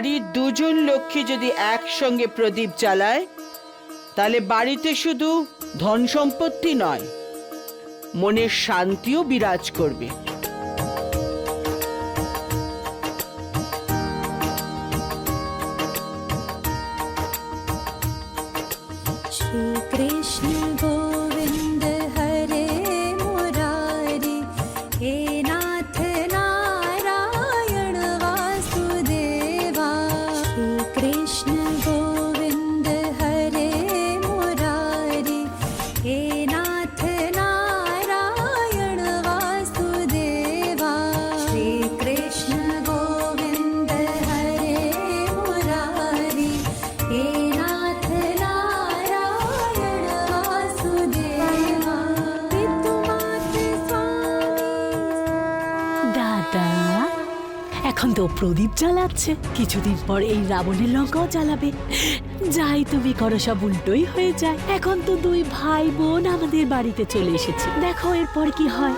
বাড়ির দুজন লক্ষ্মী যদি একসঙ্গে প্রদীপ জ্বালায়, তাহলে বাড়িতে শুধু ধন সম্পত্তি নয়, মনের শান্তিও বিরাজ করবে। এখন তো প্রদীপ জ্বালাচ্ছে কিছুদিন পর এই রাবণের লঙ্কাও জ্বালাবে যাই তুমি করো সব উল্টোই হয়ে যায় এখন তো দুই ভাই বোন আমাদের বাড়িতে চলে এসেছে দেখো এরপর কি হয়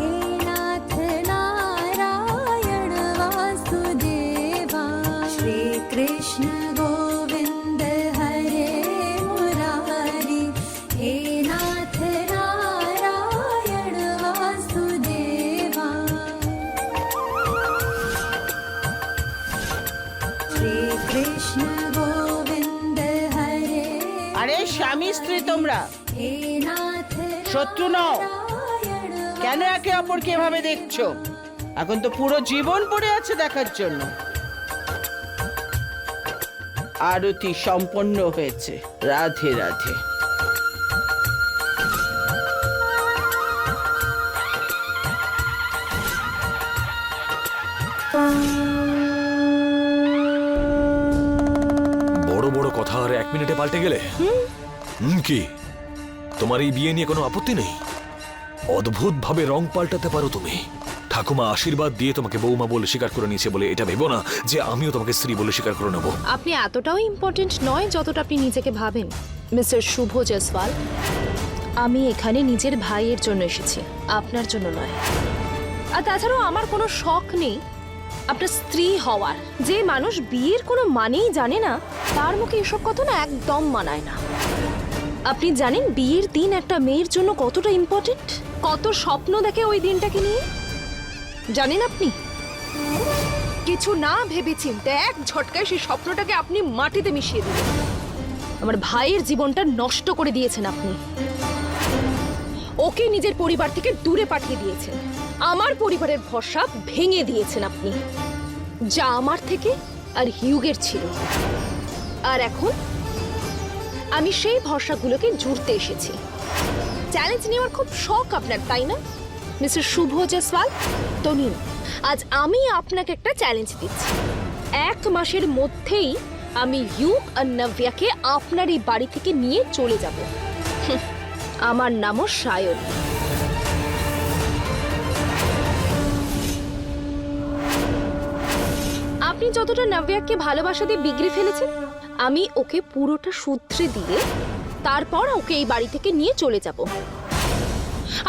हे नाथ শত্রু তোমরা। শত্রু নও। কেন একে অপরকে এভাবে দেখছ? এখন তো পুরো জীবন পড়ে আছে দেখার জন্য। আরতি সম্পন্ন হয়েছে। রাধে রাধে। বড় বড় কথা আর এক মিনিটে পাল্টে গেলে? কি? তোমার এই বিয়ে নিয়ে কোনো আপত্তি নেই? অদ্ভুত ভাবে রং পাল্টাতে পারো তুমি। ঠাকুমা আশীর্বাদ দিয়ে তোমাকে বৌমা বলে স্বীকার করে নিয়েছে বলে এটা ভেবো না যে আমিও তোমাকে স্ত্রী বলে স্বীকার করে নেব। আপনি এতটাও ইম্পর্টেন্ট নয় যতটা আপনি নিজেকে ভাবেন। মিস্টার শুভ জয়সওয়াল, আমি এখানে নিজের ভাইয়ের জন্য এসেছি, আপনার জন্য নয়। আর তাছাড়াও আমার কোনো শখ নেই, আপনার স্ত্রী হওয়ার। যে মানুষ বিয়ের কোনো মানেই জানে না, তার মুখে এসব কথা না একদম মানায় না। আপনি জানেন বিয়ের দিন একটা মেয়ের জন্য কতটা ইম্পর্টেন্ট কত স্বপ্ন দেখে ওই দিনটাকে নিয়ে? জানেন আপনি? কিছু না ভেবে চিনতে এক ঝটকায় সেই স্বপ্নটাকে আপনি মাটিতে মিশিয়ে দিলেন। আমার ভাইয়ের জীবনটা নষ্ট করে দিয়েছেন আপনি। ওকে নিজের পরিবার থেকে দূরে পাঠিয়ে দিয়েছেন। আমার পরিবারের ভরসা ভেঙে দিয়েছেন আপনি। যা আমার থেকে আর হিউগের ছিল। আর এখন আমি সেই ভরসাগুলোকে জুড়তে এসেছি। চ্যালেঞ্জ নেওয়ার খুব শখ আপনার, তাই না? মিস্টার শুভ জয়সওয়াল তো নিন আজ আমি আপনাকে একটা চ্যালেঞ্জ দিচ্ছি। এক মাসের মধ্যেই আমি ইউক আর নভ্যাকে আপনার এই বাড়ি থেকে নিয়ে চলে যাব। আমার নামও সায়ন। আপনি যতটা নভ্যাকে ভালোবাসা দিয়ে বিগড়ে ফেলেছেন আমি ওকে পুরোটা সূত্রে দিয়ে তারপর ওকে এই বাড়ি থেকে নিয়ে চলে যাব।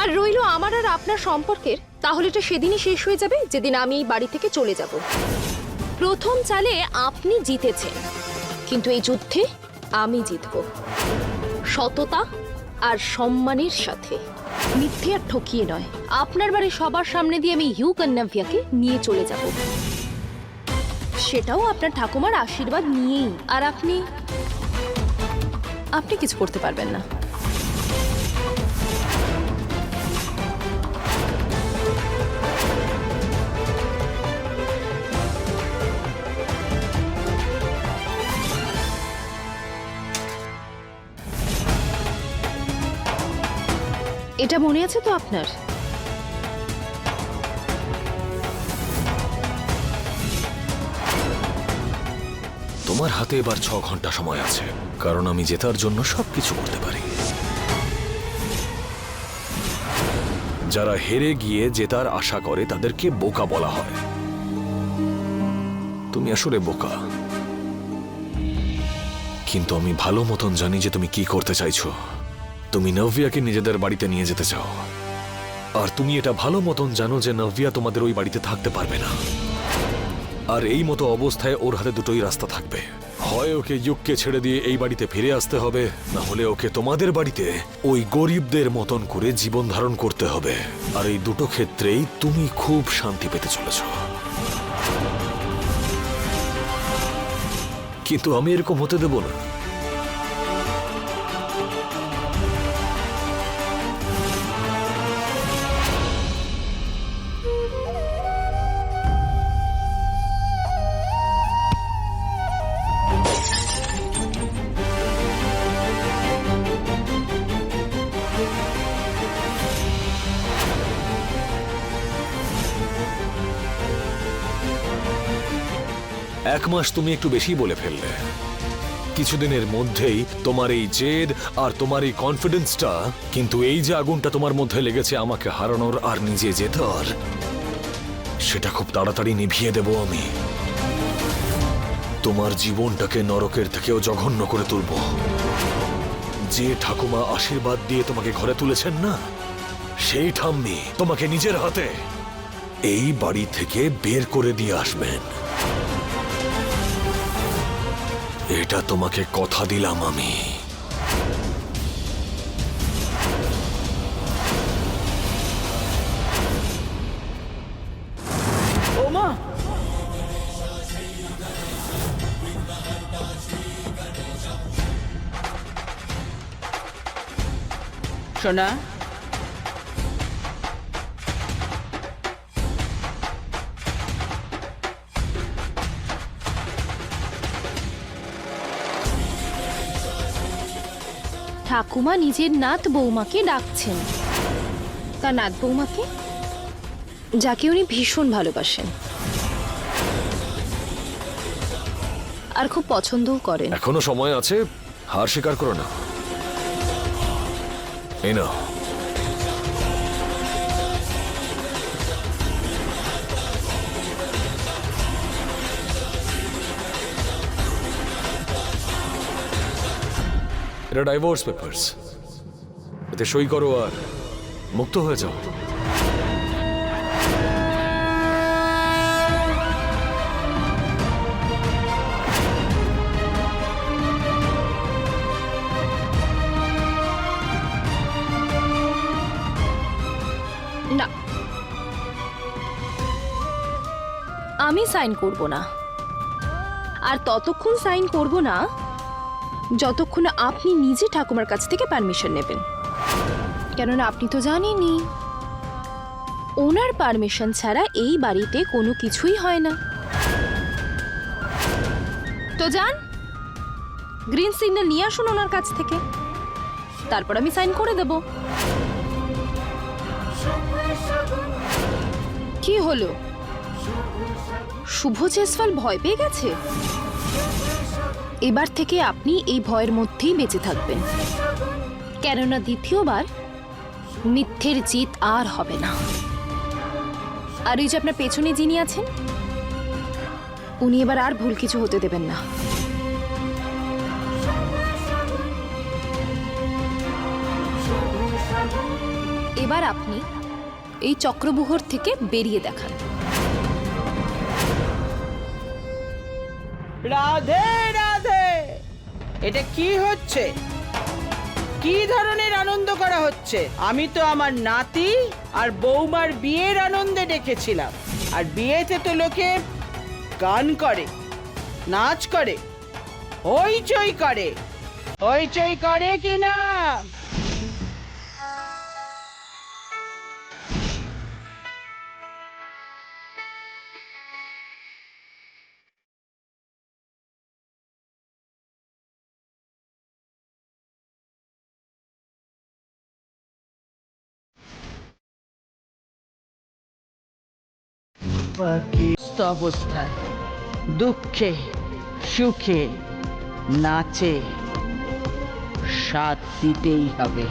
আর রইল আমার আর আপনার সম্পর্কের, তাহলে এটা সেদিনই শেষ হয়ে যাবে যেদিন আমি এই বাড়ি থেকে চলে যাব। প্রথম চালে আপনি জিতেছেন, কিন্তু এই যুদ্ধে আমি জিতব। সততা আর সম্মানের সাথে। মিথ্যে আর ঠকিয়ে নয়। আপনার বাড়ি সবার সামনে দিয়ে আমি ইউ কন্যাভিয়াকে নিয়ে চলে যাব। সেটাও আপনার ঠাকুমার আশীর্বাদ নিয়েই। আর আপনি? আপনি কিছু করতে পারবেন না। এটা মনে আছে তো আপনার? তোমার হাতে এবার ছ ঘণ্টা সময় আছে, কারণ আমি জেতার জন্য সবকিছু করতে পারি। যারা হেরে গিয়ে জেতার আশা করে, তাদেরকে বোকা বলা হয়। তুমি আসলে বোকা। কিন্তু আমি ভালো মতন জানি যে তুমি কি করতে চাইছো। তুমি নভিয়াকে নিজেদের বাড়িতে নিয়ে যেতে চাও। আর তুমি এটা ভালো মতন জানো যে নভিয়া তোমাদের ওই বাড়িতে থাকতে পারবে না। আর এই মতো অবস্থায় ওর হাতে দুটোই রাস্তা থাকবে। হয় ওকে যুগকে ছেড়ে দিয়ে এই বাড়িতে ফিরে আসতে হবে, না হলে ওকে তোমাদের বাড়িতে ওই গরিবদের মতন করে জীবন ধারণ করতে হবে। আর এই দুটো ক্ষেত্রেই তুমি খুব শান্তি পেতে চলেছ। কিন্তু আমি এরকম হতে দেব না। এক মাস তুমি একটু বেশি বলে ফেললে। কিছুদিনের মধ্যেই তোমার এই জেদ আর তোমার এই কনফিডেন্সটা কিন্তু এই যে আগুনটা তোমার মধ্যে লেগেছে আমাকে হারানোর আর নিজে জেতার সেটা খুব তাড়াতাড়ি নিভিয়ে দেব আমি। তোমার জীবনটাকে নরকের থেকেও জঘন্য করে তুলব। যে ঠাকুমা আশীর্বাদ দিয়ে তোমাকে ঘরে তুলেছেন না, সেই ঠাম্মি তোমাকে নিজের হাতে এই বাড়ি থেকে বের করে দিয়ে আসবেন। এটা তোমাকে কথা দিলাম আমি। সোনা ঠাকুমা নিজের নাত বৌমাকে ডাকছেন। তার নাত বৌমাকে? যাকে উনি ভীষণ ভালোবাসেন। আর খুব পছন্দও করেন। এখনও সময় আছে, হার স্বীকার করো না। এই না এটা ডাইভোর্স পেপারস এতে সই করো আর মুক্ত হয়ে যাও। না। আমি সাইন করব না। আর ততক্ষণ সাইন করব না যতক্ষণ আপনি নিজে ঠাকুমার কাছ থেকে পারমিশন নেবেন। কেননা আপনি তো জানেনই, ওনার পারমিশন ছাড়া এই বাড়িতে কোনো কিছুই হয় না। তো যান গ্রিন সিগন্যাল নিয়ে আসুন ওনার কাছ থেকে। তারপর আমি সাইন করে দেব। কি হলো? শুভ জেসওয়াল ভয় পেয়ে গেছে? এবার থেকে আপনি এই ভয়ের মধ্যেই বেঁচে থাকবেন। কেননা দ্বিতীয়বার মিথ্যের জিত আর হবে না। আর ওই যে আপনার পেছনে যিনি আছেন, উনি এবার আর ভুল কিছু হতে দেবেন না। এবার আপনি এই চক্রবুহর থেকে বেরিয়ে দেখান। রাধে রাধে। এটা কি হচ্ছে? কি ধরনের আনন্দ করা হচ্ছে? আমি তো আমার নাতি আর বৌমার বিয়ের আনন্দে ডেকেছিলাম। আর বিয়েতে তো লোকে গান করে, নাচ করে, হইচই করে। হইচই করে কি না? সুস্থ অবস্থায়। দুঃখে সুখে নাচে। সাথ দিতেই হবে।